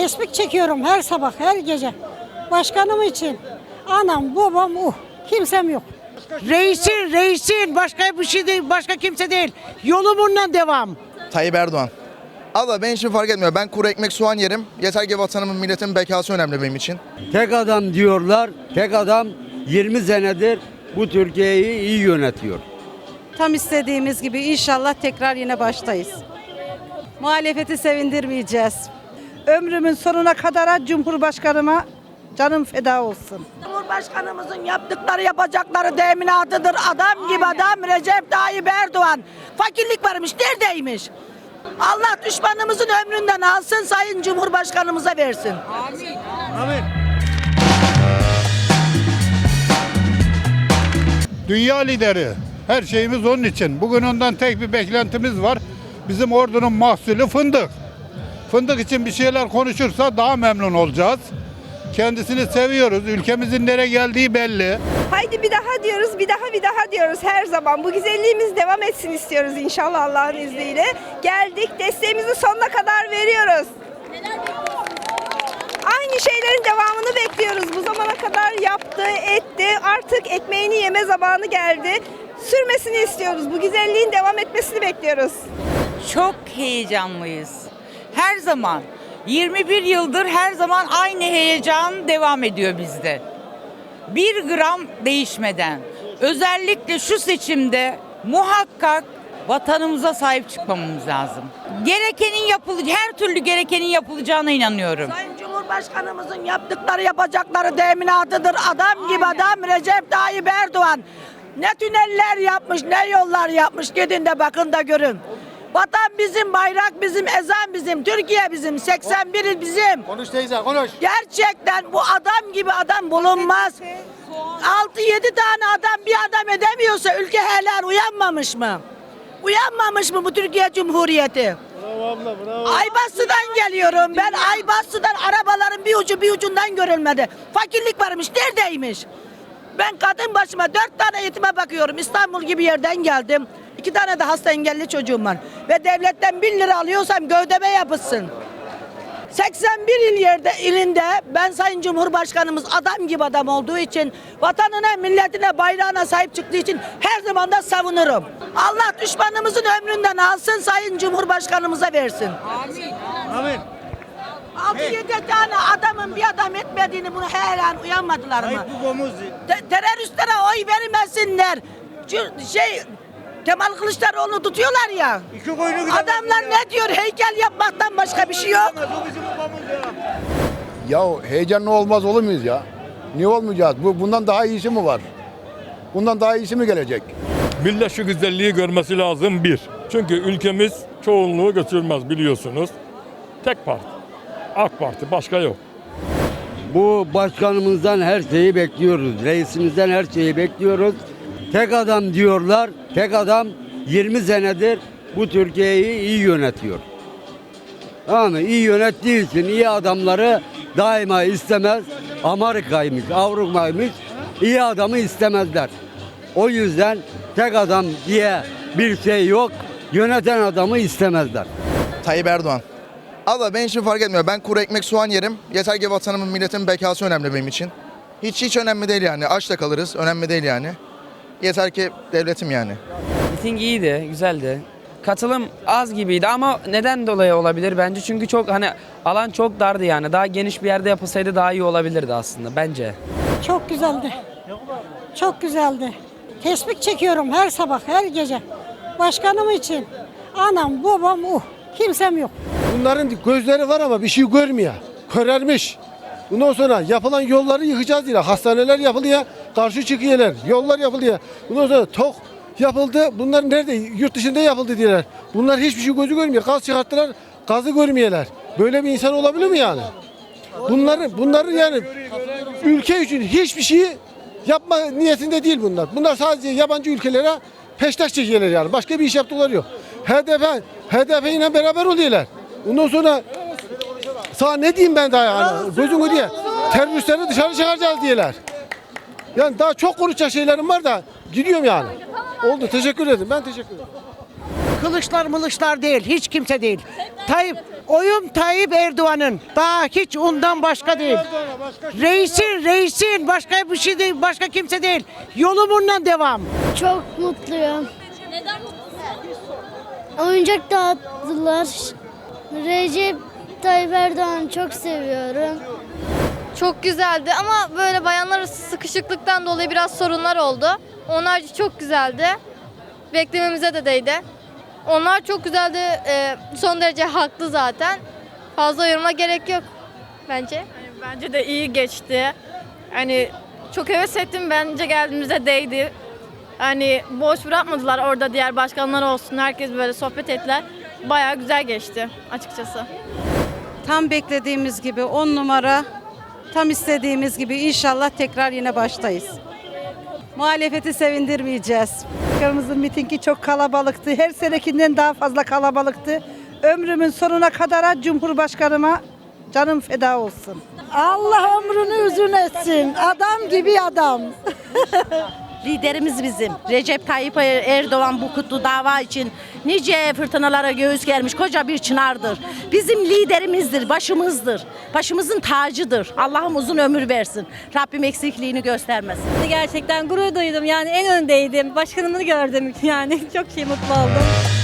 Tespih çekiyorum her sabah, her gece. Başkanım için. Anam, babam, uh. Kimsem yok. Reisin, reisin. Başka bir şey değil, başka kimse değil. Yolumundan devam. Tayyip Erdoğan. Abla benim için fark etmiyor. Ben kuru ekmek soğan yerim. Yeter ki vatanımın milletimin bekası önemli benim için. Tek adam diyorlar. Tek adam 20 senedir bu Türkiye'yi iyi yönetiyor. Tam istediğimiz gibi inşallah tekrar yine baştayız. Muhalefeti sevindirmeyeceğiz. Ömrümün sonuna kadar Cumhurbaşkanıma canım feda olsun. Cumhurbaşkanımızın yaptıkları yapacakları teminatıdır. Adam gibi adam Recep Tayyip Erdoğan. Fakirlik varmış neredeymiş? Allah düşmanımızın ömründen alsın sayın Cumhurbaşkanımıza versin. Dünya lideri. Her şeyimiz onun için. Bugün ondan tek bir beklentimiz var. Bizim ordunun mahsulü fındık. Fındık için bir şeyler konuşursa daha memnun olacağız. Kendisini seviyoruz. Ülkemizin nereye geldiği belli. Haydi bir daha diyoruz, bir daha bir daha diyoruz her zaman. Bu güzelliğimiz devam etsin istiyoruz inşallah Allah'ın izniyle. Geldik, desteğimizi sonuna kadar veriyoruz. Aynı şeylerin devamını bekliyoruz. Bu zamana kadar yaptı, etti. Artık ekmeğini yeme zamanı geldi. Sürmesini istiyoruz. Bu güzelliğin devam etmesini bekliyoruz. Çok heyecanlıyız. Her zaman 21 yıldır her zaman aynı heyecan devam ediyor bizde. Bir gram değişmeden özellikle şu seçimde muhakkak vatanımıza sahip çıkmamız lazım. Gerekenin yapılacağı, her türlü gerekenin yapılacağına inanıyorum. Sayın Cumhurbaşkanımızın yaptıkları yapacakları teminatıdır. Adam gibi adam Recep Tayyip Erdoğan. Ne tüneller yapmış, ne yollar yapmış. Gidin de bakın da görün. Vatan bizim, bayrak bizim, ezan bizim, Türkiye bizim, 81 il bizim. Konuş teyze konuş. Gerçekten bu adam gibi adam bulunmaz. 6-7 tane adam bir adam edemiyorsa ülke helal uyanmamış mı? Uyanmamış mı bu Türkiye Cumhuriyeti? Aybastı'dan geliyorum ben. Aybastı'dan arabaların bir ucu bir ucundan görülmedi. Fakirlik varmış. Neredeymiş? Ben kadın başıma dört tane yetime bakıyorum. İstanbul gibi yerden geldim. İki tane de hasta engelli çocuğum var. Ve devletten bin lira alıyorsam gövdeme yapışsın. 81 il yerde ilinde ben Sayın Cumhurbaşkanımız adam gibi adam olduğu için vatanına, milletine, bayrağına sahip çıktığı için her zaman da savunurum. Allah düşmanımızın ömründen alsın Sayın Cumhurbaşkanımıza versin. Amin. 6-7 tane adamın bir adam etmediğini bunu her an uyanmadılar mı? Te- teröristlere oy vermesinler. Şey Kemal Kılıçdaroğlu'nu tutuyorlar ya. Adamlar ne diyor? Heykel yapmaktan başka bir şey yok. Ya heyecanlı olmaz olur muyuz ya? Niye olmayacağız? Bu bundan daha iyisi mi var? Bundan daha iyisi mi gelecek? Millet şu güzelliği görmesi lazım bir. Çünkü ülkemiz çoğunluğu götürmez biliyorsunuz. Tek parti. AK Parti başka yok. Bu başkanımızdan her şeyi bekliyoruz. Reisimizden her şeyi bekliyoruz. Tek adam diyorlar. Tek adam 20 senedir bu Türkiye'yi iyi yönetiyor. Tamam mı? İyi yönettiği için iyi adamları daima istemez. Amerika'ymış, Avrupa'ymış. iyi adamı istemezler. O yüzden tek adam diye bir şey yok. Yöneten adamı istemezler. Tayyip Erdoğan. Abla benim için fark etmiyor. Ben kuru ekmek soğan yerim. Yeter ki vatanımın milletimin bekası önemli benim için. Hiç hiç önemli değil yani. Aç da kalırız. Önemli değil yani. Yeter ki devletim yani. Miting iyiydi, güzeldi. Katılım az gibiydi ama neden dolayı olabilir bence? Çünkü çok hani alan çok dardı yani. Daha geniş bir yerde yapılsaydı daha iyi olabilirdi aslında bence. Çok güzeldi. Çok güzeldi. Tespih çekiyorum her sabah, her gece. Başkanım için. Anam, babam, uh. Kimsem yok. Bunların gözleri var ama bir şey görmüyor. Körermiş. Bundan sonra yapılan yolları yıkacağız diye. Hastaneler yapılıyor, karşı çıkıyorlar. Yollar yapılıyor. Bundan sonra tok yapıldı. Bunlar nerede? Yurt dışında yapıldı diyorlar. Bunlar hiçbir şey gözü görmüyor. Gaz çıkarttılar, gazı görmüyorlar. Böyle bir insan olabilir mi yani? Bunları, bunları yani ülke için hiçbir şeyi yapma niyetinde değil bunlar. Bunlar sadece yabancı ülkelere peştaş çekiyorlar yani. Başka bir iş yaptıkları yok. HDP, HDP ile beraber oluyorlar. Ondan sonra sana ne diyeyim ben daha yani gözümü diye teröristleri dışarı çıkaracağız diyorlar. Yani daha çok konuşacak şeylerim var da gidiyorum yani. Oldu teşekkür ederim ben teşekkür ederim. Kılıçlar mılıçlar değil. Hiç kimse değil. Tayyip, oyum Tayyip Erdoğan'ın. Daha hiç ondan başka değil. Reisin, reisin. Başka bir şey değil. Başka kimse değil. Yolumundan devam. Çok mutluyum. Neden Oyuncak dağıttılar. Recep Tayyip Erdoğan'ı çok seviyorum. Çok güzeldi ama böyle bayanlar arası sıkışıklıktan dolayı biraz sorunlar oldu. Onlar çok güzeldi. Beklememize de değdi. Onlar çok güzeldi. Ee, son derece haklı zaten. Fazla yoruma gerek yok bence. Bence de iyi geçti. Hani çok heves ettim. Bence geldiğimizde değdi. Hani boş bırakmadılar orada diğer başkanlar olsun. Herkes böyle sohbet ettiler. Bayağı güzel geçti açıkçası. Tam beklediğimiz gibi 10 numara. Tam istediğimiz gibi inşallah tekrar yine baştayız. Muhalefeti sevindirmeyeceğiz. Başkanımızın mitingi çok kalabalıktı. Her senekinden daha fazla kalabalıktı. Ömrümün sonuna kadar Cumhurbaşkanıma canım feda olsun. Allah ömrünü uzun etsin. Adam gibi adam. Liderimiz bizim. Recep Tayyip Erdoğan bu kutlu dava için nice fırtınalara göğüs germiş koca bir çınardır. Bizim liderimizdir, başımızdır. Başımızın tacıdır. Allah'ım uzun ömür versin. Rabbim eksikliğini göstermesin. Gerçekten gurur duydum yani en öndeydim. Başkanımı gördüm yani çok şey mutlu oldum.